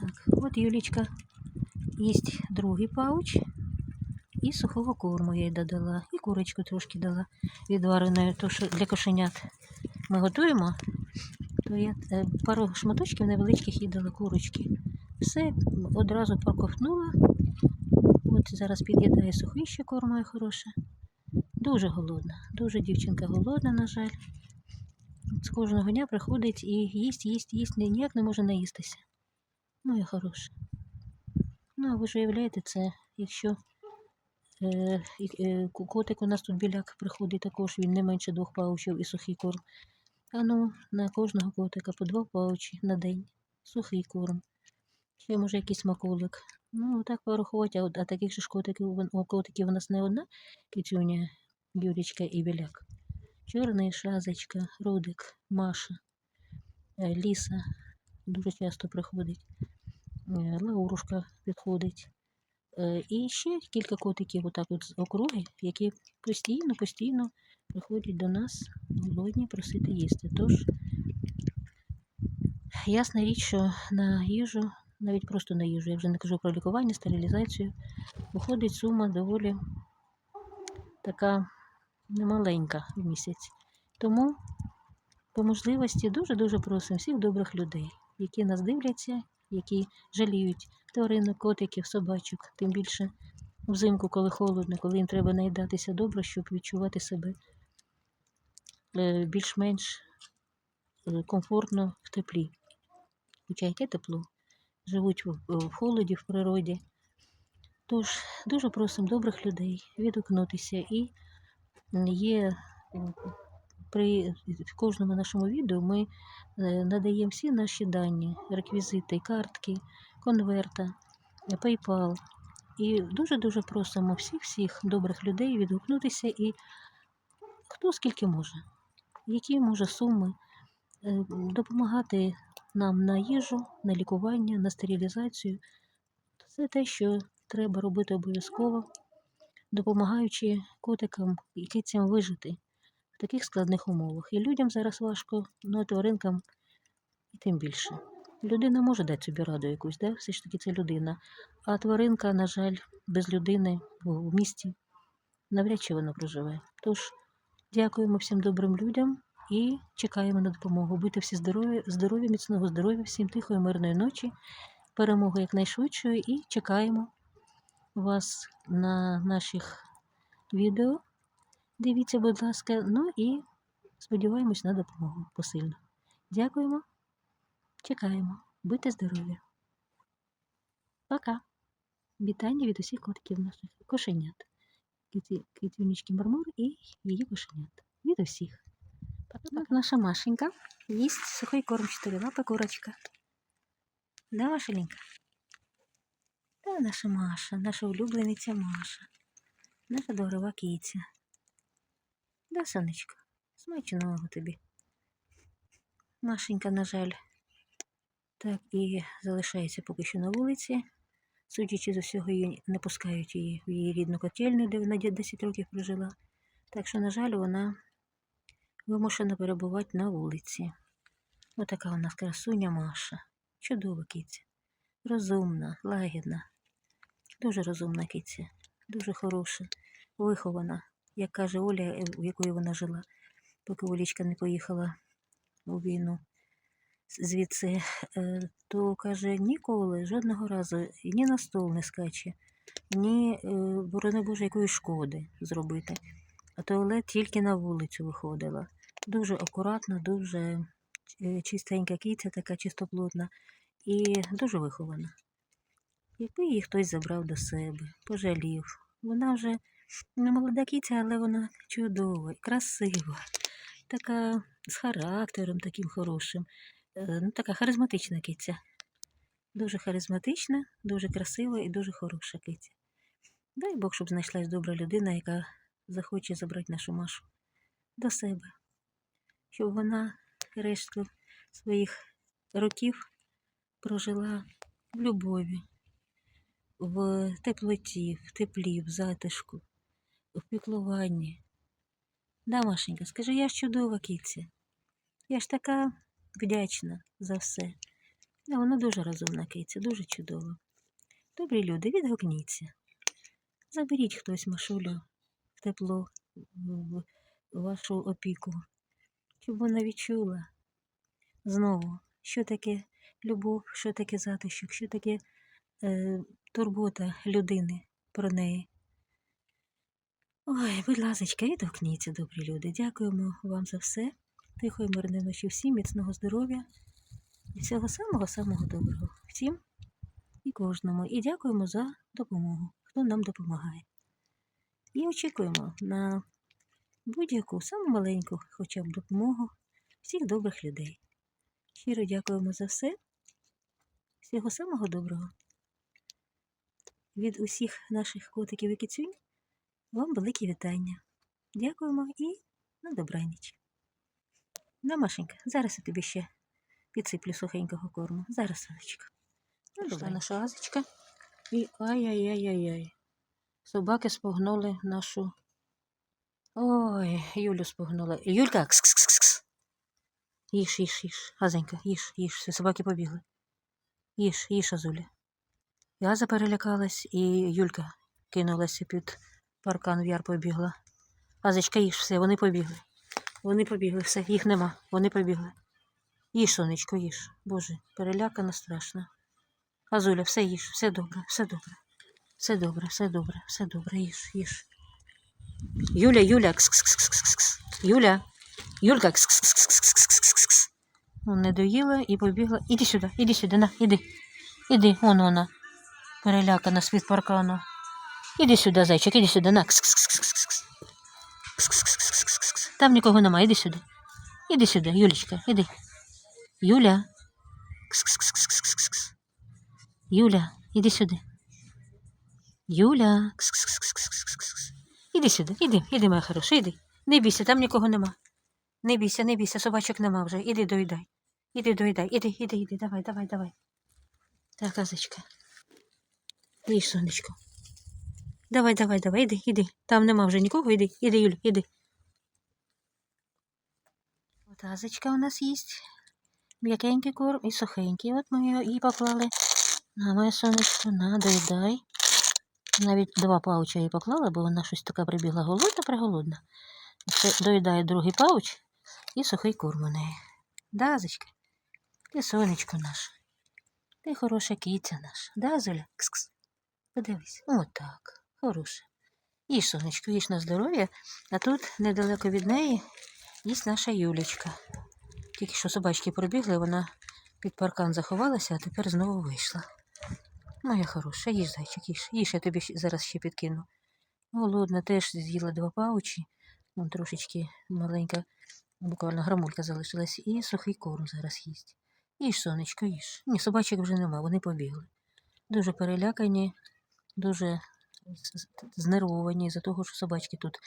Так, от Юлічка їсть другий пауч. І сухого корму я їй додала. І курочку трошки дала що для кошенят ми готуємо, то я е, пару шматочків невеличких їй дала курочки. Все одразу проковтнула. От зараз під'їдає сухий ще корм моє хороше. Дуже голодна, дуже дівчинка голодна, на жаль. З кожного дня приходить і їсть, їсть, їсть, ніяк не може наїстися. Моя хороша. Ну, а ви ж уявляєте це, якщо е, е, котик у нас тут біляк приходить також, він не менше двох паучів і сухий корм. А ну, на кожного котика по два паучі на день. Сухий корм. Ще може якийсь смаколик. Ну, так порахувати, а, а таких же ж котиків, котиків у нас не одна кицюня, Юлічка і біляк. Чорний шазочка, Рудик, Маша, е, Ліса дуже часто приходить. е, Лаурушка підходить. І ще кілька котиків отак от з округи, які постійно, постійно приходять до нас голодні просити їсти. Тож, ясна річ, що на їжу, навіть просто на їжу, я вже не кажу про лікування, стерилізацію, виходить сума доволі така немаленька в місяць. Тому по можливості дуже-дуже просимо всіх добрих людей, які нас дивляться, які жаліють тваринок, котиків, собачок, тим більше взимку, коли холодно, коли їм треба наїдатися добре, щоб відчувати себе е, більш-менш е, комфортно в теплі. Хоча яке тепло, живуть в, холоді, в природі. Тож дуже просимо добрих людей відгукнутися і є м, при кожному нашому відео ми е, надаємо всі наші дані, реквізити, картки, конверта, е, PayPal. І дуже-дуже просимо всіх-всіх добрих людей відгукнутися і хто скільки може, які може суми е, допомагати нам на їжу, на лікування, на стерилізацію. Це те, що треба робити обов'язково, допомагаючи котикам і кицям вижити в таких складних умовах. І людям зараз важко, ну а тваринкам і тим більше. Людина може дати собі раду якусь, да? все ж таки це людина. А тваринка, на жаль, без людини в місті навряд чи вона проживе. Тож дякуємо всім добрим людям і чекаємо на допомогу. Будьте всі здорові, здорові, міцного здоров'я, всім тихої, мирної ночі, перемоги якнайшвидшої і чекаємо вас на наших відео. Дивіться, будь ласка, ну і сподіваємось на допомогу посильно. Дякуємо, чекаємо. Будьте здорові. Пока. Вітання від усіх котиків наших кошенят. Киті- Мармур і її кошенят. Від усіх. Пока-пока. Наша Машенька їсть сухий корм чотири лапи курочка. Да, Машеленька? Та наша Маша, наша улюблениця Маша. Наша дорога киця. Да, сонечко, смачного тобі. Машенька, на жаль, так і залишається поки що на вулиці. Судячи з усього, її не пускають її в її рідну котельню, де вона 10 років прожила. Так що, на жаль, вона вимушена перебувати на вулиці. Отака у нас красуня Маша. Чудова киця. Розумна, лагідна. Дуже розумна киця. Дуже хороша, вихована, як каже Оля, е, у якої вона жила, поки Олічка не поїхала у війну звідси, е, то каже, ніколи жодного разу ні на стол не скаче, ні, е, борони Боже, якої шкоди зробити. А туалет тільки на вулицю виходила. Дуже акуратна, дуже чистенька киця, така чистоплотна і дуже вихована. Якби її хтось забрав до себе, пожалів. Вона вже не молода киця, але вона чудова, красива, така з характером таким хорошим. Е, Ну, така харизматична киця. Дуже харизматична, дуже красива і дуже хороша киця. Дай Бог, щоб знайшлась добра людина, яка захоче забрати нашу Машу до себе, щоб вона решту своїх років прожила в любові, в теплоті, в теплі, в затишку, в піклуванні. Да, Машенька, скажи, я ж чудова киця. Я ж така вдячна за все. Да, вона дуже розумна киця, дуже чудова. Добрі люди, відгукніться. Заберіть хтось Машулю в тепло, в в вашу опіку, щоб вона відчула знову, що таке любов, що таке затишок, що таке е, турбота людини про неї. Ой, будь ласочка, відгукніться, добрі люди. Дякуємо вам за все. Тихої мирної ночі всім, міцного здоров'я і всього самого-самого доброго. Всім і кожному. І дякуємо за допомогу, хто нам допомагає. І очікуємо на будь-яку саму маленьку, хоча б допомогу всіх добрих людей. Щиро дякуємо за все. Всього самого доброго. Від усіх наших котиків і кицюнь вам великі вітання. Дякуємо і на добраніч. На, Машенька, зараз я тобі ще підсиплю сухенького корму. Зараз, сонечко. Ну, Пішла наша азочка. І ай-яй-яй-яй-яй. Собаки спогнули нашу. Ой, Юлю спогнули. Юлька, кс-кс-кс-кс. Їж, їж, їж. Азенька, їж, їж. Все, собаки побігли. Їж, їж, Азуля. І Аза перелякалась, і Юлька кинулася під паркан в яр побігла. Азочка, їж, все, вони побігли. Вони побігли, все, їх нема, вони побігли. Їж, сонечко, їж. Боже, перелякана страшно. Азуля, все їж, все добре, все добре. Все добре, все добре, все добре, їж, їж. Юля, Юля, кс-кс-кс-кс-кс. Юля, Юлька, кс-кс-кс-кс-кс-кс. Ну, Не доїла і побігла. Іди сюди, іди сюди, на, іди. Іди, вон вона. Перелякана з-під паркану. Іди сюди, зайчик, іди сюди, на. Там нікого немає, іди сюди. Іди сюди, Юлічка, іди. Юля. Юля, іди сюди. Юля. Іди сюди, іди, іди, моя хороша, іди. Не бійся, там нікого нема. Не бійся, не бійся, собачок нема вже. Іди доїдай. Іди доїдай, іди, іди, іди, давай, давай, давай. Так, казочка. Їж, сонечко. Давай, давай, давай, іди, іди. Там нема вже нікого, іди, іди, Юля, іди. От у нас їсть. М'якенький корм і сухенький. От ми і поклали. На моє сонечко, на, доїдай. Навіть два пауча їй поклала, бо вона щось така прибігла голодна, приголодна. Це доїдає другий пауч і сухий корм у неї. Да, Азочка? Ти сонечко наше. Ти хороша киця наша. Да, Золя? Кс-кс. Подивись. Отак. Хороша. Їж, сонечко, їж на здоров'я, а тут недалеко від неї їсть наша Юлечка. Тільки що собачки пробігли, вона під паркан заховалася, а тепер знову вийшла. Моя хороша, їж, зайчик, їж. Їж, я тобі зараз ще підкину. Голодна, теж з'їла два паучі. Вон трошечки маленька, буквально грамулька залишилась, і сухий корм зараз їсть. Їж, сонечко, їж. Ні, собачок вже нема, вони побігли. Дуже перелякані, дуже з- знервовані за того, що собачки тут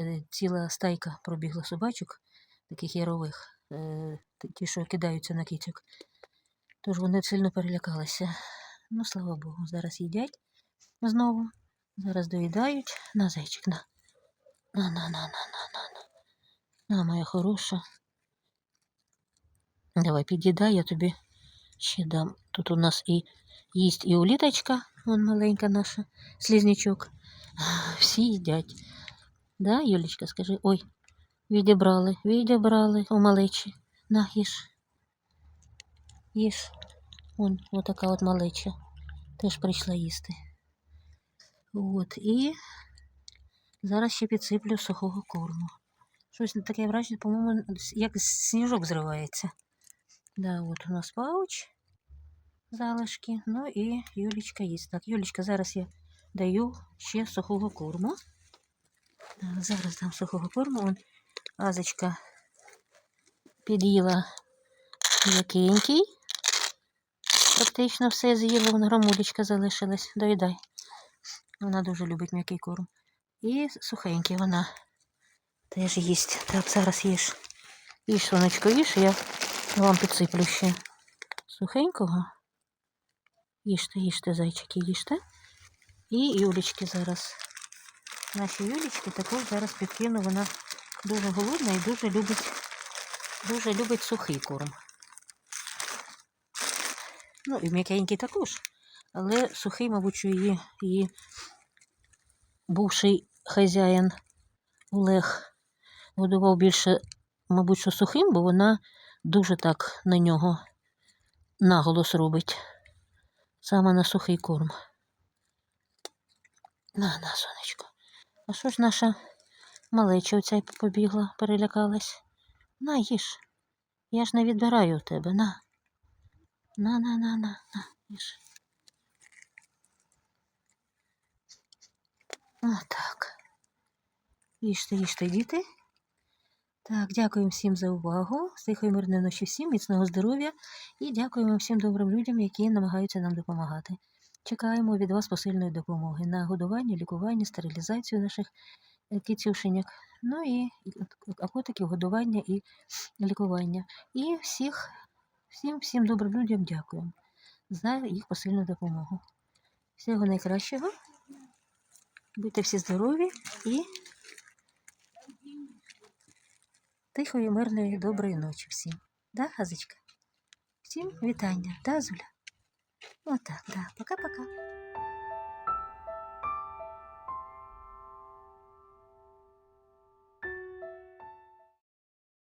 е, ціла стайка пробігла собачок, таких ярових, е, ті, що кидаються на кицьок. Тож вони сильно перелякалися. Ну, слава Богу, зараз їдять знову. Зараз доїдають. На, зайчик, на. На, на, на, на, на, на, на. На, моя хороша. Давай під'їдай, я тобі ще дам. Тут у нас і їсть і уліточка, вон маленька наша, слізнячок. Всі їдять. Да, Юлічка, скажи, ой, відібрали, відібрали у малечі. На, їж. Їж. Вон, отака от малеча. Теж прийшла їсти. От, і зараз ще підсиплю сухого корму. Щось таке враження, по-моєму, як сніжок зривається. Да, от у нас пауч, залишки, ну і Юлічка їсть. Так, Юлічка, зараз я даю ще сухого корму. Так, зараз дам сухого корму. Вон Азочка під'їла м'якенький. Практично все з'їла, вон грамулечка залишилась. Доїдай. Вона дуже любить м'який корм. І сухенький вона теж їсть. Так, зараз їж. Їж, сонечко, їж, я вам підсиплю ще сухенького. Їжте, їжте, зайчики, їжте. І Юлічки зараз. Наші Юлічки також зараз підкину. Вона дуже голодна і дуже любить, дуже любить сухий корм. Ну, і м'якенький також. Але сухий, мабуть, її, її бувший хазяїн Олег годував більше, мабуть, що сухим, бо вона дуже так на нього наголос робить. Саме на сухий корм. На, на, сонечко. А що ж наша малеча оця й побігла, перелякалась? На, їж. Я ж не відбираю у тебе, на. На, на, на, на, на, їж. Отак. Їжте, їжте, діти. Так, дякуємо всім за увагу. Тихої мирної ночі всім, міцного здоров'я і дякуємо всім добрим людям, які намагаються нам допомагати. Чекаємо від вас посильної допомоги на годування, лікування, стерилізацію наших е, кицюшеньок, ну і і а котиків, годування і лікування. І всіх, всім, всім добрим людям дякуємо за їх посильну допомогу. Всього найкращого. Будьте всі здорові і тихої, мирної, доброї ночі всім. Да, Газочка? Всім вітання, да, Зуля? Отак, да. Пока-пока.